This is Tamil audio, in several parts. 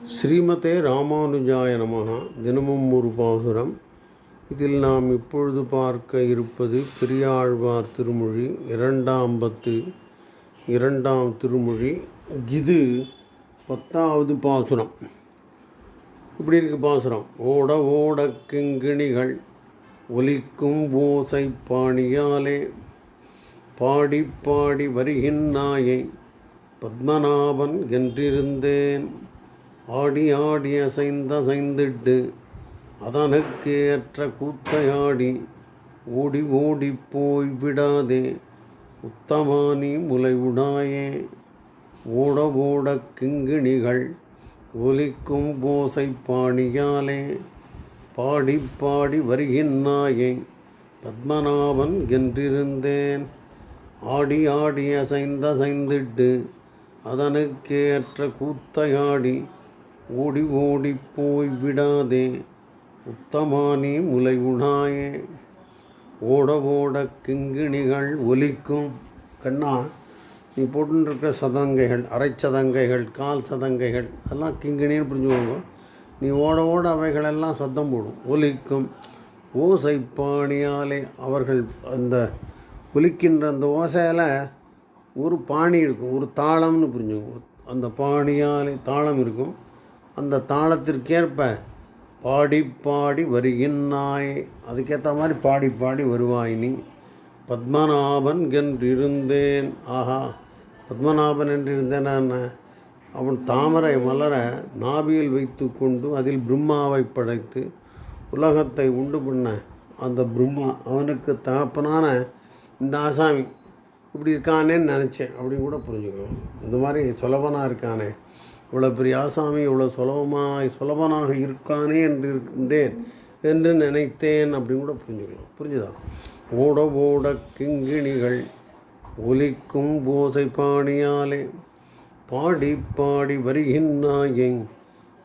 ஸ்ரீமதே ராமானுஜாய நமகா தினமும் ஒரு பாசுரம். இதில் நாம் இப்பொழுது பார்க்க இருப்பது பெரியாழ்வார் திருமொழி இரண்டாம் பத்து இரண்டாம் திருமொழி. இது பத்தாவது பாசுரம். இப்படி இருக்கு பாசுரம். ஓட ஓட கிங்கிணிகள் ஒலிக்கும் ஓசை பாணியாலே. பாடி பாடி வருகின்னாயை பத்மநாபன் என்றிருந்தேன். ஆடி ஆடி அசைந்த அசைந்திட்டு அதனுக்கு ஏற்ற கூத்தையாடி ஓடி ஓடி போய் விடாதே உத்தமானி முலைவுடாயே. ஓட ஓட கிங்கிணிகள் ஒலிக்கும் போசை பாணியாலே பாடி பாடி வருகின்றாயே பத்மநாபன் என்றிருந்தேன். ஆடி ஆடி அசைந்தசைந்திட்டு அதனுக்கேற்ற கூத்தையாடி ஓடி ஓடி போய் விடாதே உத்தமானி முலை உணாயே ஓட ஓட கிங்கிணிகள் ஒலிக்கும். கண்ணா நீ போட்டுருக்கிற சதங்கைகள் அரைச்சதங்கைகள் கால் சதங்கைகள் அதெல்லாம் கிங்கிணின்னு புரிஞ்சுக்கோங்க. நீ ஓட ஓட அவைகளெல்லாம் சத்தம் போடும் ஒலிக்கும். ஓசை பாணியாலே அவர்கள் அந்த ஒலிக்கின்ற அந்த ஓசையில் ஒரு பாணி இருக்கும் ஒரு தாளம்னு புரிஞ்சுக்கோங்க. அந்த பாணியாலே தாளம் இருக்கும். அந்த தாளத்திற்கேற்ப பாடி பாடி வருகின்றாய். அதுக்கேற்ற மாதிரி பாடி பாடி வருவாய் நீ. பத்மநாபன் என்றிருந்தேன். ஆஹா பத்மநாபன் என்றிருந்தேன் என்ன அவன் தாமரை மலர நாபியில் வைத்து கொண்டு அதில் பிரம்மாவை படைத்து உலகத்தை உண்டு பண்ண அந்த பிரம்மா அவனுக்கு தகப்பனான இந்த ஆசாமி இப்படி இருக்கானேன்னு நினச்சேன். அப்படின்னு கூட புரிஞ்சுக்கணும். இந்த மாதிரி சுலபனாக இருக்கானே. இவ்வளோ பெரிய ஆசாமி இவ்வளோ சுலபமாக சுலபனாக இருக்கானே என்று இருந்தேன் என்று நினைத்தேன் அப்படின்னு கூட புரிஞ்சுக்கலாம். புரிஞ்சுதா? ஓட ஓட கிங்கிணிகள் ஒலிக்கும் போசை பாணியாலே பாடி பாடி வருகின்றாயே.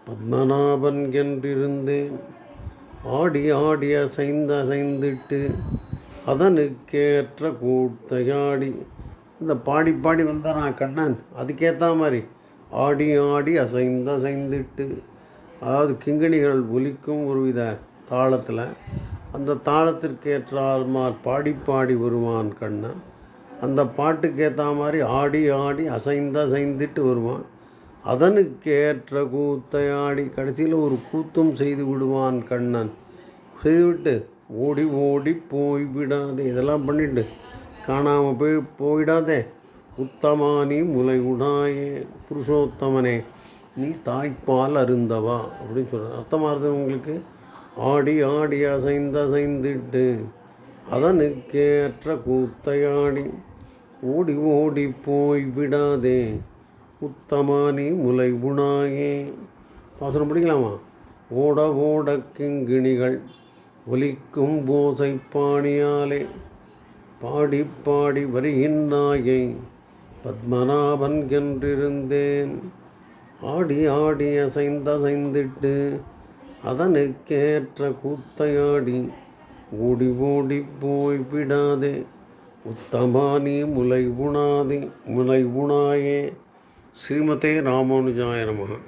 பத்மநாபன் என்றிருந்தேன். ஆடி ஆடி அசைந்து அசைந்துட்டு அதனுக்கேற்ற கூத்தையாடி. இந்த பாடி பாடி வந்தான் நான் கண்ணன். அதுக்கேற்ற மாதிரி. ஆடி ஆடி அசைந்து அசைந்துட்டு அதாவது கிங்கிணிகள் ஒலிக்கும் ஒரு வித தாளத்தில் அந்த தாளத்திற்கேற்றால் பாடி பாடி வருவான் கண்ணன் அந்த பாட்டுக்கேற்ற மாதிரி ஆடி ஆடி அசைந்து அசைந்துட்டு வருவான். அதனுக்கேற்ற கூத்தை ஆடி கடைசியில் ஒரு கூத்தும் செய்து விடுவான் கண்ணன். செய்துவிட்டு ஓடி ஓடி போய் விடாதே இதெல்லாம் பண்ணிட்டு காணாமல் போய் போயிடாதே உத்தமானி முலை புருஷோத்தமனே நீ தாய்ப்பால் அருந்தவா? அப்படின்னு சொல்கிற அர்த்தமாகுது உங்களுக்கு? ஆடி ஆடி அசைந்து அசைந்துட்டு அதனுக்கேற்ற கூத்தையாடி ஓடி ஓடி போய் விடாதே உத்தமானி முலை உணாயே பாசனம் பிடிக்கலாமா? ஓட ஓட கிங்கிணிகள் ஒலிக்கும் போசை பாணியாலே பாடி பாடி வருகின்றாயை. பத்மநாபன் என்றிருந்தேன் ஆடி ஆடி அசைந்தசைந்திட்டு அதனுக்கேற்ற கூத்தையாடி ஓடி ஓடி போய் விடாதே. உத்தமானி முலை உணாதே முலை உணாயே ஸ்ரீமதே ராமானுஜாய நமக